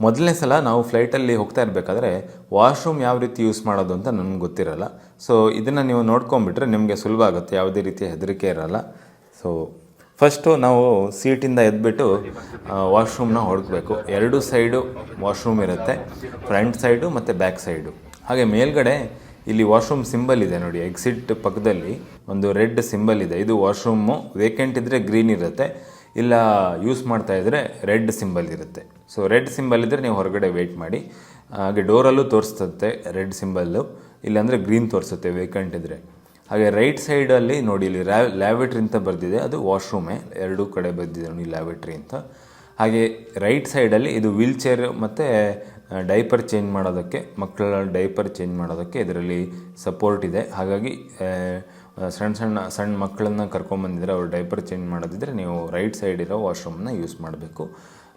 ಮೊದಲನೇ ಸಲ ನಾವು ಫ್ಲೈಟಲ್ಲಿ ಹೋಗ್ತಾ ಇರಬೇಕಾದ್ರೆ ವಾಶ್ರೂಮ್ ಯಾವ ರೀತಿ ಯೂಸ್ ಮಾಡೋದು ಅಂತ ನನಗೆ ಗೊತ್ತಿರಲ್ಲ. ಸೊ ಇದನ್ನು ನೀವು ನೋಡ್ಕೊಂಬಿಟ್ರೆ ನಿಮಗೆ ಸುಲಭ ಆಗುತ್ತೆ, ಯಾವುದೇ ರೀತಿಯ ಹೆದರಿಕೆ ಇರಲ್ಲ. ಸೊ ಫಸ್ಟು ನಾವು ಸೀಟಿಂದ ಎದ್ಬಿಟ್ಟು ವಾಶ್ರೂಮ್ನ ಹೊಡ್ಕಬೇಕು ಎರಡು ಸೈಡು ವಾಶ್ರೂಮ್ ಇರುತ್ತೆ, ಫ್ರಂಟ್ ಸೈಡು ಮತ್ತು ಬ್ಯಾಕ್ ಸೈಡು. ಹಾಗೆ ಮೇಲ್ಗಡೆ ಇಲ್ಲಿ ವಾಶ್ರೂಮ್ ಸಿಂಬಲ್ ಇದೆ ನೋಡಿ, ಎಕ್ಸಿಟ್ ಪಕ್ಕದಲ್ಲಿ ಒಂದು ರೆಡ್ ಸಿಂಬಲ್ ಇದೆ. ಇದು ವಾಶ್ರೂಮು ವೇಕೆಂಟ್ ಇದ್ದರೆ ಗ್ರೀನ್ ಇರುತ್ತೆ. ಇಲ್ಲ ಯೂಸ್ ಮಾಡ್ತಾ ಇದ್ದರೆ ರೆಡ್ ಸಿಂಬಲ್ ಇರುತ್ತೆ. ಸೊ ರೆಡ್ ಸಿಂಬಲ್ ಇದ್ದರೆ ನೀವು ಹೊರಗಡೆ ವೆಯ್ಟ್ ಮಾಡಿ. ಹಾಗೆ ಡೋರಲ್ಲೂ ತೋರಿಸ್ತತ್ತೆ ರೆಡ್ ಸಿಂಬಲ್ಲು ಇಲ್ಲಾಂದರೆ ಗ್ರೀನ್ ತೋರಿಸುತ್ತೆ ವೇಕೆಂಟ್ ಇದ್ದರೆ ಹಾಗೆ ರೈಟ್ ಸೈಡಲ್ಲಿ ನೋಡಿ, ಇಲ್ಲಿ ಲ್ಯಾ ಲ್ಯಾವೆಟ್ರಿ ಅಂತ ಬರೆದಿದೆ. ಅದು ವಾಶ್ರೂಮೇ ಎರಡೂ ಕಡೆ ಬರೆದಿದೆ ನೋಡಿ ಲ್ಯಾವೆಟ್ರಿ ಅಂತ. ಹಾಗೆ ರೈಟ್ ಸೈಡಲ್ಲಿ ಇದು ವೀಲ್ ಚೇರ್ ಮತ್ತು ಡೈಪರ್ ಚೇಂಜ್ ಮಾಡೋದಕ್ಕೆ, ಮಕ್ಕಳ ಡೈಪರ್ ಚೇಂಜ್ ಮಾಡೋದಕ್ಕೆ ಇದರಲ್ಲಿ ಸಪೋರ್ಟ್ ಇದೆ. ಹಾಗಾಗಿ ಸಣ್ಣ ಸಣ್ಣ ಸಣ್ಣ ಮಕ್ಕಳನ್ನ ಕರ್ಕೊಂಬಂದಿದ್ರೆ ಅವ್ರು ಡೈಪರ್ ಚೇಂಜ್ ಮಾಡೋದಿದ್ರೆ ನೀವು ರೈಟ್ ಸೈಡ್ ಇರೋ ವಾಶ್ರೂಮ್ನ ಯೂಸ್ ಮಾಡಬೇಕು.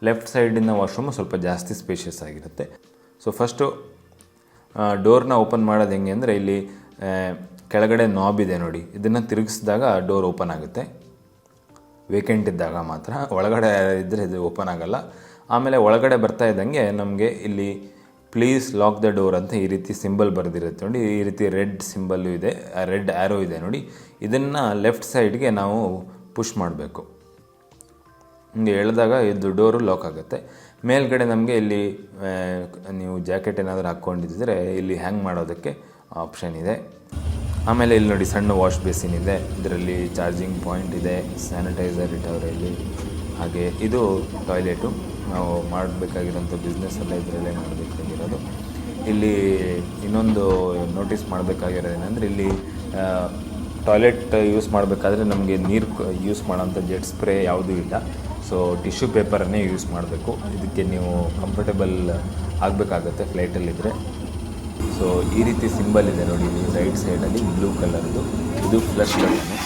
ಲೆಫ್ಟ್ ಸೈಡಿನ ವಾಶ್ರೂಮು ಸ್ವಲ್ಪ ಜಾಸ್ತಿ ಸ್ಪೇಷಿಯಸ್ ಆಗಿರುತ್ತೆ. ಸೊ ಫಸ್ಟು ಡೋರ್ನ ಓಪನ್ ಮಾಡೋದು ಹೆಂಗೆ ಅಂದರೆ ಇಲ್ಲಿ ಕೆಳಗಡೆ ನಾಬ್ ಇದೆ ನೋಡಿ. ಇದನ್ನು ತಿರುಗಿಸಿದಾಗ ಡೋರ್ ಓಪನ್ ಆಗುತ್ತೆ. ವೇಕೆಂಟ್ ಇದ್ದಾಗ ಮಾತ್ರ. ಒಳಗಡೆ ಇದ್ದರೆ ಇದು ಓಪನ್ ಆಗಲ್ಲ. ಆಮೇಲೆ ಒಳಗಡೆ ಬರ್ತಾ ಇದ್ದಂಗೆ ನಮಗೆ ಇಲ್ಲಿ ಪ್ಲೀಸ್ ಲಾಕ್ ದ ಡೋರ್ ಅಂತ ಈ ರೀತಿ ಸಿಂಬಲ್ ಬರೆದಿರುತ್ತೆ ನೋಡಿ, ಈ ರೀತಿ ರೆಡ್ ಸಿಂಬಲ್ಲು ಇದೆ ರೆಡ್ ಆ್ಯರೋ ಇದೆ ನೋಡಿ. ಇದನ್ನು ಲೆಫ್ಟ್ ಸೈಡ್ಗೆ ನಾವು ಪುಷ್ ಮಾಡಬೇಕು. ಹಿಂಗೆ ಎಳೆದಾಗ ಇದು ಡೋರು ಲಾಕ್ ಆಗುತ್ತೆ. ಮೇಲ್ಗಡೆ ನಮಗೆ ಇಲ್ಲಿ ನೀವು ಜಾಕೆಟ್ ಏನಾದರೂ ಹಾಕ್ಕೊಂಡಿದ್ದರೆ ಇಲ್ಲಿ ಹ್ಯಾಂಗ್ ಮಾಡೋದಕ್ಕೆ ಆಪ್ಷನ್ ಇದೆ. ಆಮೇಲೆ ಇಲ್ಲಿ ನೋಡಿ ಸಣ್ಣ ವಾಶ್ ಬೇಸಿನ್ ಇದೆ. ಇದರಲ್ಲಿ ಚಾರ್ಜಿಂಗ್ ಪಾಯಿಂಟ್ ಇದೆ ಸ್ಯಾನಿಟೈಸರ್ ಇಟ್ಟವ್ರೆ ಇಲ್ಲಿ ಹಾಗೆ ಇದು ಟಾಯ್ಲೆಟು ನಾವು ಮಾಡಬೇಕಾಗಿರೋಂಥ ಬಿಸ್ನೆಸ್ ಎಲ್ಲ ಇದರಲ್ಲೇ ಮಾಡಬೇಕಾಗಿರೋದು. ಇಲ್ಲಿ ಇನ್ನೊಂದು ನೋಟಿಸ್ ಮಾಡಬೇಕಾಗಿರೋದು ಏನಂದರೆ ಇಲ್ಲಿ ಟಾಯ್ಲೆಟ್ ಯೂಸ್ ಮಾಡಬೇಕಾದ್ರೆ ನಮಗೆ ನೀರು ಯೂಸ್ ಮಾಡೋಂಥ ಜೆಟ್ ಸ್ಪ್ರೇ ಯಾವುದೂ ಇಲ್ಲ. ಸೊ ಟಿಶ್ಯೂ ಪೇಪರನ್ನೇ ಯೂಸ್ ಮಾಡಬೇಕು. ಇದಕ್ಕೆ ನೀವು ಕಂಫರ್ಟೇಬಲ್ ಆಗಬೇಕಾಗತ್ತೆ ಫ್ಲೈಟಲ್ಲಿದ್ದರೆ ಸೊ ಈ ರೀತಿ ಸಿಂಬಲ್ ಇದೆ ನೋಡಿ ರೈಟ್ ಸೈಡಲ್ಲಿ ಬ್ಲೂ ಕಲರ್ದು ಇದು ಫ್ಲಶ್ ಬಟನ್ನು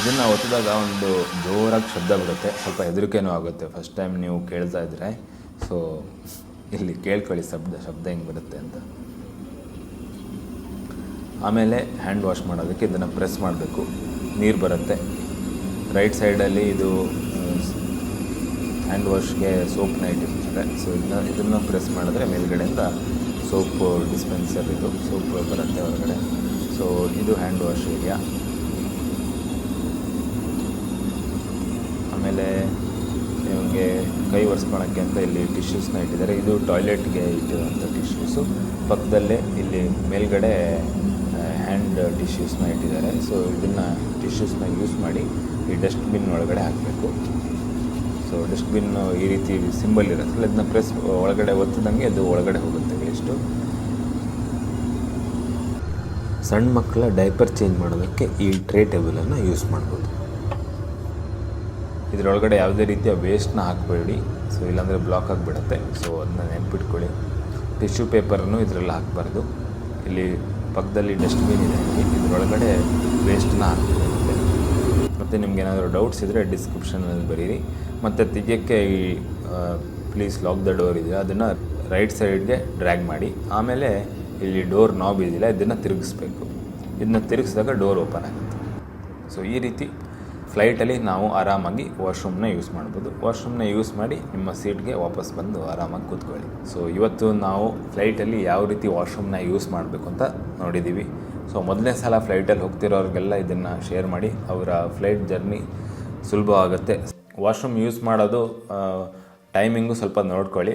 ಇದನ್ನು ಒತ್ತಿದಾಗ ಒಂದು ಜೋರಾಗಿ ಶಬ್ದ ಬರುತ್ತೆ ಸ್ವಲ್ಪ ಹೆದರಿಕೆನೂ ಆಗುತ್ತೆ. ಫಸ್ಟ್ ಟೈಮ್ ನೀವು ಕೇಳ್ತಾ ಇದ್ದರೆ ಸೊ ಇಲ್ಲಿ ಕೇಳ್ಕೊಳ್ಳಿ ಶಬ್ದ ಶಬ್ದ ಹೆಂಗೆ ಬರುತ್ತೆ ಅಂತ. ಆಮೇಲೆ ಹ್ಯಾಂಡ್ ವಾಶ್ ಮಾಡೋದಕ್ಕೆ ಇದನ್ನು ಪ್ರೆಸ್ ಮಾಡಬೇಕು. ನೀರು ಬರುತ್ತೆ. ರೈಟ್ ಸೈಡಲ್ಲಿ ಇದು ಹ್ಯಾಂಡ್ ವಾಶ್ಗೆ ಸೋಪ್ನ ಇಟ್ಟಿರ್ತಾರೆ. ಸೊ ಇದನ್ನ, ಇದನ್ನು ಪ್ರೆಸ್ ಮಾಡಿದ್ರೆ ಮೇಲ್ಗಡೆಯಿಂದ ಸೋಪ್ ಡಿಸ್ಪೆನ್ಸರ್ ಇದು. ಸೋಪ್ ಬರುತ್ತೆ ಹೊರಗಡೆ. ಸೊ ಇದು ಹ್ಯಾಂಡ್ ವಾಶ್ ಏರಿಯಾ ಆಮೇಲೆ ನಿಮಗೆ ಕೈ ಒರೆಸ್ಕೊಳಕ್ಕೆ ಅಂತ ಇಲ್ಲಿ ಟಿಶ್ಯೂಸ್ನ ಇಟ್ಟಿದ್ದಾರೆ. ಇದು ಟಾಯ್ಲೆಟ್ಗೆ ಇಟ್ಟಿರುವಂಥ ಟಿಶ್ಯೂಸು ಪಕ್ಕದಲ್ಲೇ ಇಲ್ಲಿ ಮೇಲ್ಗಡೆ ಹ್ಯಾಂಡ್ ಟಿಶ್ಯೂಸ್ನ ಇಟ್ಟಿದ್ದಾರೆ. ಸೊ ಇದನ್ನು ಟಿಶ್ಯೂಸ್ನ ಯೂಸ್ ಮಾಡಿ ಈ ಡಸ್ಟ್ಬಿನ್ ಒಳಗಡೆ ಹಾಕಬೇಕು. ಸೊ ಡಸ್ಟ್ಬಿನ್ ಈ ರೀತಿ ಸಿಂಬಲ್ ಇರುತ್ತಲ್ಲ ಅದನ್ನ ಪ್ರೆಸ್ ಒಳಗಡೆ ಒತ್ತಿದಂಗೆ ಅದು ಒಳಗಡೆ ಹೋಗುತ್ತೆ ವೇಸ್ಟು ಸಣ್ಣ ಮಕ್ಕಳ ಡೈಪರ್ ಚೇಂಜ್ ಮಾಡೋದಕ್ಕೆ ಈ ಟ್ರೇ ಟೇಬಲನ್ನು ಯೂಸ್ ಮಾಡ್ಬೋದು. ಇದರೊಳಗಡೆ ಯಾವುದೇ ರೀತಿಯ ವೇಸ್ಟ್ನ ಹಾಕಬೇಡಿ. ಸೊ ಇಲ್ಲಾಂದರೆ ಬ್ಲಾಕ್ ಆಗಿಬಿಡುತ್ತೆ. ಸೊ ಅದನ್ನ ನೆನ್ಪಿಟ್ಕೊಳ್ಳಿ. ಟಿಶ್ಯೂ ಪೇಪರನ್ನು ಇದರಲ್ಲಿ ಹಾಕಬಾರ್ದು. ಇಲ್ಲಿ ಪಕ್ಕದಲ್ಲಿ ಡಸ್ಟ್ಬಿನ್ ಇದೆ. ಇದರೊಳಗಡೆ ವೇಸ್ಟ್ನ ಹಾಕಬೇಕಾಗುತ್ತೆ ಮತ್ತು ನಿಮ್ಗೆ ಏನಾದರೂ ಡೌಟ್ಸ್ ಇದ್ದರೆ ಡಿಸ್ಕ್ರಿಪ್ಷನಲ್ಲಿ ಬರೀರಿ. ಮತ್ತು ತೆಗಿಯೋಕ್ಕೆ ಈ ಪ್ಲೀಸ್ ಲಾಕ್ ದ ಡೋರ್ ಇದೆ ಅದನ್ನು ರೈಟ್ ಸೈಡ್ಗೆ ಡ್ರ್ಯಾಗ್ ಮಾಡಿ. ಆಮೇಲೆ ಇಲ್ಲಿ ಡೋರ್ ನಾಬ್ ಇದೆಯಲ್ಲ, ಇದನ್ನು ತಿರುಗಿಸ್ಬೇಕು. ಇದನ್ನ ತಿರುಗಿಸಿದಾಗ ಡೋರ್ ಓಪನ್ ಆಗುತ್ತೆ. ಸೊ ಈ ರೀತಿ ಫ್ಲೈಟಲ್ಲಿ ನಾವು ಆರಾಮಾಗಿ ವಾಶ್ರೂಮ್ನ ಯೂಸ್ ಮಾಡ್ಬೋದು. ವಾಶ್ರೂಮ್ನ ಯೂಸ್ ಮಾಡಿ ನಿಮ್ಮ ಸೀಟ್ಗೆ ವಾಪಸ್ ಬಂದು ಆರಾಮಾಗಿ ಕೂತ್ಕೊಳ್ಳಿ. ಸೊ ಇವತ್ತು ನಾವು ಫ್ಲೈಟಲ್ಲಿ ಯಾವ ರೀತಿ ವಾಶ್ರೂಮ್ನ ಯೂಸ್ ಮಾಡಬೇಕು ಅಂತ ನೋಡಿದ್ದೀವಿ. ಸೊ ಮೊದಲನೇ ಸಲ ಫ್ಲೈಟಲ್ಲಿ ಹೋಗ್ತಿರೋರಿಗೆಲ್ಲ ಇದನ್ನು ಶೇರ್ ಮಾಡಿ ಅವರ ಫ್ಲೈಟ್ ಜರ್ನಿ ಸುಲಭ ಆಗುತ್ತೆ. ವಾಶ್ರೂಮ್ ಯೂಸ್ ಮಾಡೋದು ಟೈಮಿಂಗು ಸ್ವಲ್ಪ ನೋಡ್ಕೊಳ್ಳಿ.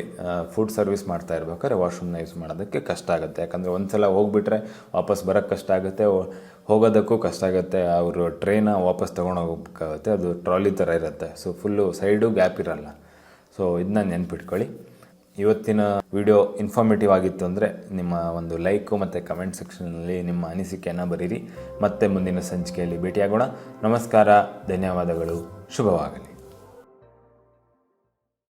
ಫುಡ್ ಸರ್ವಿಸ್ ಮಾಡ್ತಾ ಇರ್ಬೇಕಾದ್ರೆ ವಾಶ್ರೂಮ್ನ ಯೂಸ್ ಮಾಡೋದಕ್ಕೆ ಕಷ್ಟ ಆಗುತ್ತೆ. ಯಾಕಂದರೆ ಒಂದು ಸಲ ಹೋಗ್ಬಿಟ್ರೆ ವಾಪಸ್ ಬರೋಕ್ಕೆ ಕಷ್ಟ ಆಗುತ್ತೆ. ಹೋಗೋದಕ್ಕೂ ಕಷ್ಟ ಆಗುತ್ತೆ. ಅವರು ಟ್ರೈನ ವಾಪಸ್ ತೊಗೊಂಡು ಹೋಗ್ಬೇಕಾಗುತ್ತೆ. ಅದು ಟ್ರಾಲಿ ಥರ ಇರುತ್ತೆ. ಸೊ ಫುಲ್ಲು ಸೈಡು ಗ್ಯಾಪ್ ಇರಲ್ಲ. ಸೊ ಇದನ್ನ ನೆನ್ಪಿಟ್ಕೊಳ್ಳಿ. ಇವತ್ತಿನ ವಿಡಿಯೋ ಇನ್ಫಾರ್ಮೇಟಿವ್ ಆಗಿತ್ತು ಅಂದರೆ ನಿಮ್ಮ ಒಂದು ಲೈಕು ಮತ್ತು ಕಮೆಂಟ್ ಸೆಕ್ಷನ್ನಲ್ಲಿ ನಿಮ್ಮ ಅನಿಸಿಕೆಯನ್ನು ಬರೀರಿ. ಮತ್ತೆ ಮುಂದಿನ ಸಂಚಿಕೆಯಲ್ಲಿ ಭೇಟಿಯಾಗೋಣ. ನಮಸ್ಕಾರ, ಧನ್ಯವಾದಗಳು. ಶುಭವಾಗಲಿ.